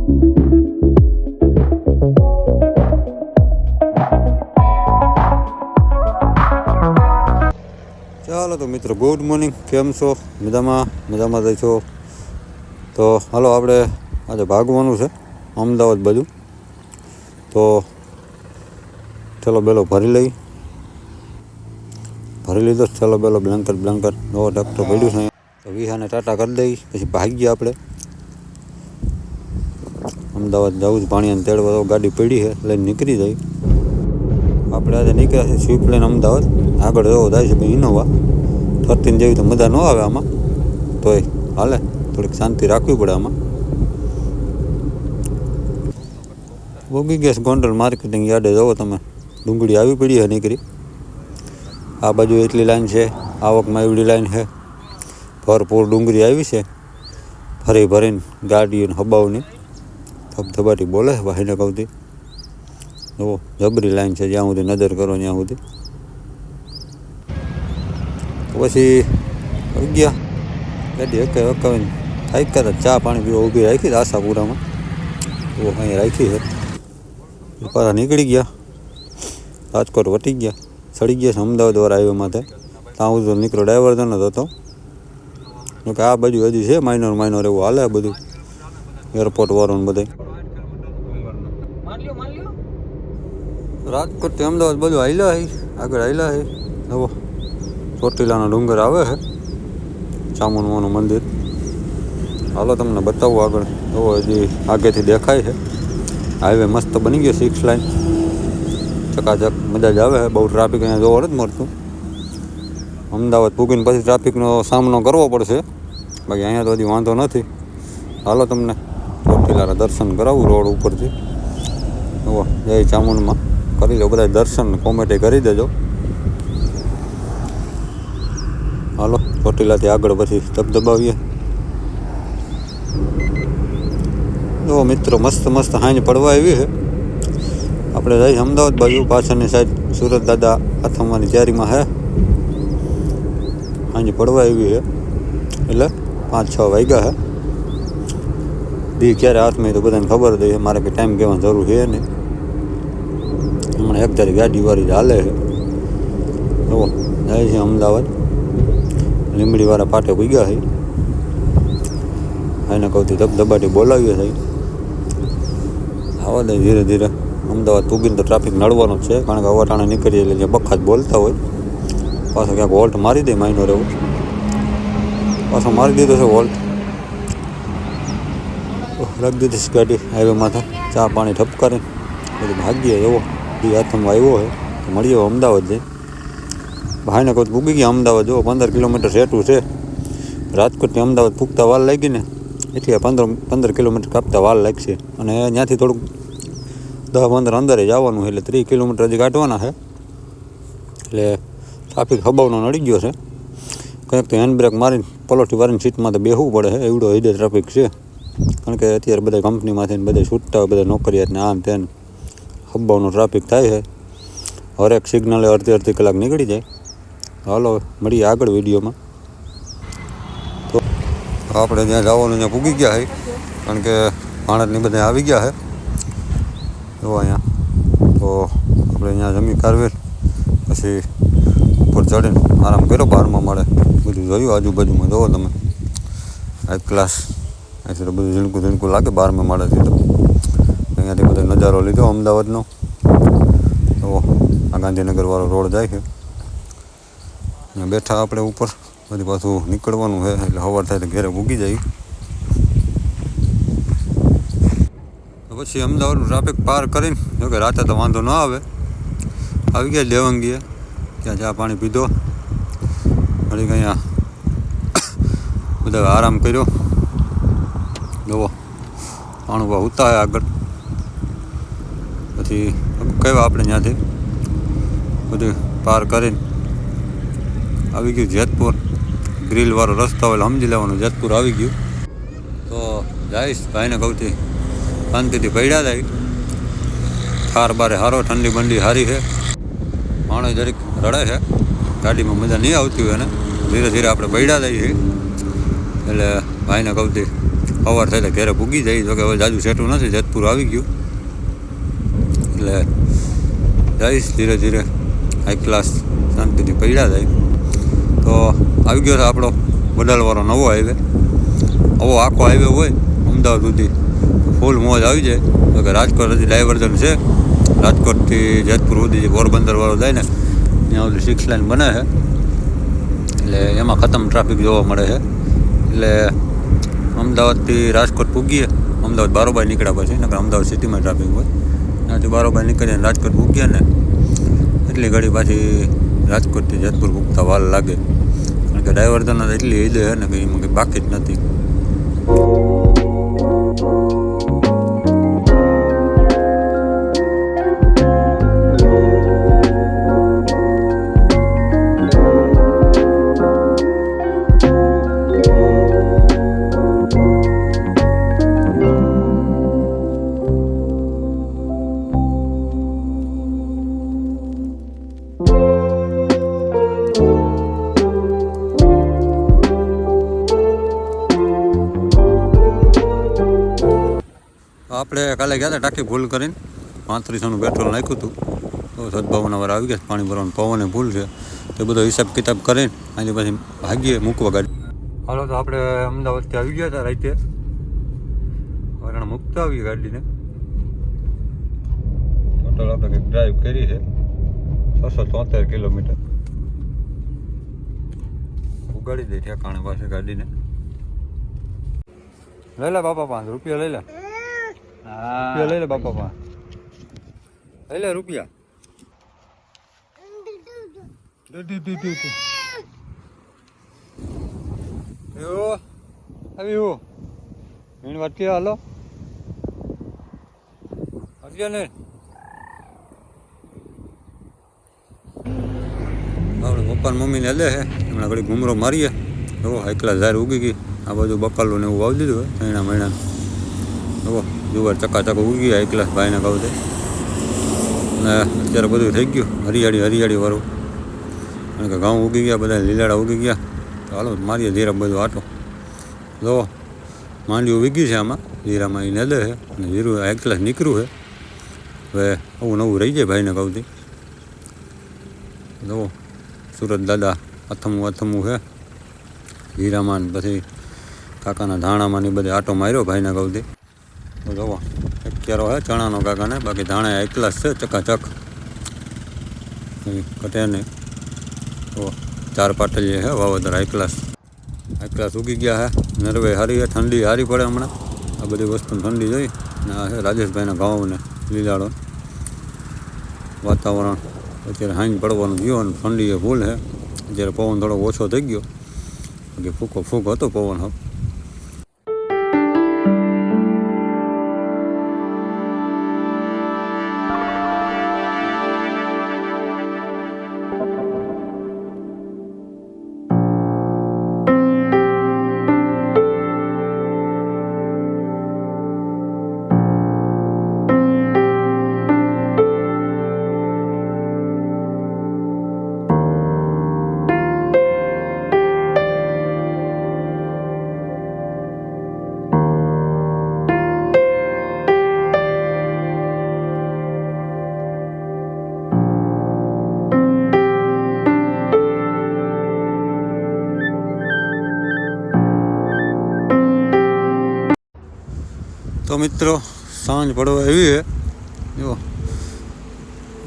ચાલો તો મિત્રો ગુડ મોર્નિંગ કેમ છો? મજામાં? મજામાં થઈ છો? તો હાલો, આપણે આજે ભાગવાનું છે, અમદાવાદ બાજુ. તો ચલો, બેલો ભરી લઈ. ભરી લીધો ચલો, બેલો બ્લેન્કર બ્લેન્કર નવો ટ્રેક્ટર પડ્યું છે તો વિહાને ટાટા કરી દઈ, પછી ભાગીએ આપણે. અમદાવાદ જવું જ પાણી તેડવા તો ગાડી પડી છે, લઈને નીકળી જાય. આપણે આજે નીકળ્યા છે સ્વિફ્ટ લઈને અમદાવાદ. આગળ જવો થાય છે ભાઈ ઇનોવા થર્ટીન જેવી તો મજા ન આવે આમાં. તોય હાલે, થોડીક શાંતિ રાખવી પડે આમાં. ભોગી ગેસ ગોંડલ માર્કેટિંગ યાર્ડે. જવો તમે, ડુંગળી આવી પડી છે નીકળી. આ બાજુ એટલી લાઈન છે, આવકમાં એવડી લાઈન છે. ભરપૂર ડુંગળી આવી છે. ફરી ભરીને ગાડીઓને હબાવની. ધબધબાટી બોલે છે ભાઈને કહું જુઓ, જબરી લાઈન છે, જ્યાં સુધી નજર કરો, ત્યાં સુધી. પછી ગયા. ગાડી હકે હકાવીને થાય કરે ચા પાણી પીવા ઊભી રાખી આશાપુરામાં. તો અહીં રાખી છે. પાછા નીકળી ગયા. રાજકોટ વટી ગયા. ચડી ગયા છે અમદાવાદ વાળા હાઈવે માથે. ત્યાં સુધી નીકળ્યો ડ્રાઈવર જ હતો. કે આ બાજુ હજી છે માઇનોર માઇનોર એવું હાલે બધું. એરપોર્ટ વાળું બધે રાજકોટથી અમદાવાદ બધું હાલ્યા હે, આગળ હાલ્યા હે. નવો ચોટીલાનો ડુંગર આવે છે ચામુંડમાનું મંદિર. હાલો તમને બતાવું આગળ. નવો હજી આગેથી દેખાય છે હાઈવે મસ્ત બની ગયો સિક્સ લાઈન ચકાચક, મજા જ આવે છે બહુ ટ્રાફિક અહીંયા જોવા નથી મળતું. અમદાવાદ પૂગીને પછી ટ્રાફિકનો સામનો કરવો પડશે. બાકી અહીંયા તો હજી વાંધો નથી. હાલો તમને ચોટીલાના દર્શન કરાવું રોડ ઉપરથી. જુઓ જય ચામુંડમાં. કરી લો બધા દર્શન કોમેડી કરી દેજો. હાલો, ચોટીલાથી આગળ પછી ધબધબાવીએ જો મિત્રો, મસ્ત મસ્ત હાંજ પડવા આવી છે. આપણે જઈ અમદાવાદ બાજુ, પાછળની સાઈડ સુરત દાદા આથમવાની તૈયારીમાં હે. હાંજ પડવા આવી છે, એટલે પાંચ છ વાગ્યા હે. દી ક્યારે હાથમાં એ તો બધાને ખબર જ હોય, મારે કંઈ ટાઈમ કહેવાની જરૂર છે નહીં. હમણાં એક તારીખ ગાડી વાળી હાલે છે. જુઓ જાય છે અમદાવાદ. લીંબડીવાળા પાટે ઉગ્યા છે. એને કહું ધબધબાટી બોલાવીએ છે. આવા દે ધીરે ધીરે. અમદાવાદ પૂગીને તો ટ્રાફિક નડવાનો જ છે, કારણ કે અવાટાણે નીકળીએ એટલે જ બોલતા હોય. પાછો ક્યાંક વોલ્ટ મારી દે માઇનો રહેવું. પાછો મારી દીધો છે વોલ્ટ. રાખી દીધી ગાડી હાઈવે માથે. ચા પાણી ઠપકારી બધું ભાગીએ એવો એ હાથમાં આવ્યો હોય તો મળીએ અમદાવાદ જઈ. ભાઈને કહું પૂગી ગયા અમદાવાદ, જો પંદર કિલોમીટર સેટું છે. રાજકોટથી અમદાવાદ પૂગતા વાલ લાગી ને એથી આ પંદર પંદર કિલોમીટર કાપતા વાલ લાગશે. અને ત્યાંથી થોડુંક દસ પંદર અંદરે જવાનું એટલે ત્રીસ કિલોમીટર હજી કાઢવાના છે. એટલે ટ્રાફિક હબાવનો નડી ગયો છે. કંઈક તો હેન્ડ બ્રેક મારીને, પલોઠી વારીને સીટમાં તો બેહવું પડે છે, એવડો હિડે ટ્રાફિક છે. કારણ કે અત્યારે બધા કંપનીમાંથી બધા છૂટતા હોય બધા ને આમ તેમ. હબ્બાવનો ટ્રાફિક થાય છે. હરેક સિગ્નલે અડધી અડધી કલાક નીકળી જાય. હાલો, મળીએ આગળ વિડીયોમાં. તો આપણે જ્યાં જવાનું ત્યાં પૂગી ગયા છે, કારણ કે માણસની બધા આવી ગયા છે. જો અહીંયા, તો આપણે અહીંયા જમી કારવેર પછી ઉપર ચડીને આરામ કર્યો બહારમાં મળે. બધું જોયું આજુબાજુમાં. જોવો તમે. એક ક્લાસ તો બધું ઝીણકું ઝીણકું લાગે બારમે માળેથી તો. અહીંયાથી બધો નજારો લીધો અમદાવાદનો. તો આ ગાંધીનગરવાળો રોડ જાય છે. અને બેઠા આપણે ઉપર. બધી પાછું નીકળવાનું છે, એટલે સવાર થાય તો ઘેરે ઉગી જાય. પછી અમદાવાદનું ટ્રાફિક પાર કરીને જોકે રાતે તો વાંધો ન આવે. આવી ગયા દેવંગીએ. ત્યાં ચા પાણી પીધો. વળી અહીંયા બધા આરામ કર્યો. જુઓ પાણું ઉતા આગળ. પછી કહેવા આપણે ત્યાંથી બધું પાર કરીને આવી ગયું જેતપુર ગ્રીલવાળો રસ્તો હોય એટલે સમજી લેવાનું જેતપુર આવી ગયું તો જઈશ ભાઈને કહુંથી શાંતિથી પડ્યા જાય થાર બારે હારો ઠંડી બંડી હારી છે માણસ જરીક રડે છે ગાડીમાં મજા નહીં આવતી હોય ને ધીરે ધીરે આપણે પડ્યા જઈએ એટલે ભાઈને કહુંથી સવાર થાય એટલે ઘરે ભૂગી જાય. તો કે હવે જાજુ સેટું નથી, જેતપુર આવી ગયું. એટલે જઈશ ધીરે ધીરે. હાઈ ક્લાસ શાંતિથી પડ્યા જાય. તો આવી ગયો છે આપણો બદલવાળો નવો હાઈવે આવો આખો હાઈવે હોય અમદાવાદ સુધી. ફૂલ મોજ આવી જાય. તો કે રાજકોટ હજી ડાયવર્ઝન છે. રાજકોટથી જેતપુર સુધી જે પોરબંદરવાળો જાય ને, ત્યાં સુધી સિક્સ લાઇન બને છે. એટલે એમાં ખતમ ટ્રાફિક જોવા મળે છે. એટલે અમદાવાદથી રાજકોટ પૂગીએ. અમદાવાદ બારોબાર નીકળ્યા પછી, નકર અમદાવાદ સિટીમાં ટ્રાફિક હોય. ત્યાંથી બારોબાર નીકળીને રાજકોટ પૂગ્યા ને, એટલી ઘડી પાછી રાજકોટથી જેતપુર પૂગતા વાર લાગે. કારણ કે ડ્રાઈવર તો એટલી ઈદે હે ને કે એમાં કંઈ બાકી જ નથી. આપણે કાલે ગયા હતા ટાંકી ભૂલ કરીને. પાંત્રીસોનું પેટ્રોલ નાખ્યું હતું. તો સદભાવના આવી ગયા. પાણી ભરવાનું. પવને ભૂલ છે. તો બધો હિસાબ કિતાબ કરીને આજે પછી ભાગીએ મૂકવા ગાડી. હાલો તો આપણે અમદાવાદથી આવી ગયા હતા રાતે. વરણ મૂકતા આવી ગાડીને. ટોટલ આપણે કંઈક ડ્રાઈવ કરી છે. છસો તોતેર કિલોમીટર. ઉગાડી દે ઠેકાણે પાસે ગાડીને. લઈ લે બાપા પાંચ રૂપિયા લઈ લે. રૂપિયા લઈ લે બાપા પા લઈ લે રૂપિયા. દે, દે, દે, દે, દે. આવી એવો મીણ વાટકી હાલો. વાટક્યા ને આપણે પપ્પા મમ્મીને લે છે હમણાં ઘડી ઘૂમરો મારીએ. એવો એકલા ઝાર ઉગી ગઈ. આ બાજુ બકાલો ને એવું વાવી દીધું હોય મહિના મહિના જો જુવાર ચકાચક ઉગી ગયા એકલા ભાઈને કહું તે. ને અત્યારે બધું થઈ ગયું, હરિયાળી હરિયાળી વાળું. કારણ કે ઘઉં ઉગી ગયા બધા લીલાડા ઉગી ગયા. તો હાલો, મારીએ ધીરા બધું આટો. જો, માંડ્યું વીગ્યું છે આમાં. જીરામાં એ નદે છે, અને જીરું એકલા નીકળ્યું છે. હવે આવું નવું રહી જાય ભાઈને કહું જુઓ સુરત દાદા અથમું અથમું છે. હીરામાં પછી કાકાના ધાણામાં ને બધે આટો માર્યો ભાઈના કહું જુઓ એક ક્યારો હે ચણાનો કાકાને બાકી ધાણા એકલા છે, ચકાચક. કટે નહીં. તો ચાર પાટલીએ હે વાવતર હાઈ ક્લાસ હાઈ ક્લાસ ઉગી ગયા હે. નરવે હારી હે, ઠંડી હારી પડે હમણાં. આ બધી વસ્તુ ઠંડી જોઈ. ને આ છે રાજેશભાઈના ઘઉં લીલાડો વાતાવરણ અત્યારે હાંજ પડવાનું ગયો અને ઠંડી એ ભૂલ છે જ્યારે પવન થોડો ઓછો થઈ ગયો. બાકી ફૂકો ફૂક હતો પવન હવે મિત્રો, સાંજ પડવા આવી છે. જો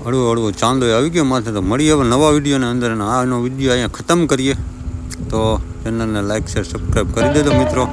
હળવો હળવો ચાંદો આવી ગયો. માથે તો મળીએ હવે નવા વિડીયોની અંદર અને આનો વીડિયો અહીંયા ખતમ કરીએ. તો ચેનલને લાઈક શેર સબસ્ક્રાઈબ કરી દેજો મિત્રો.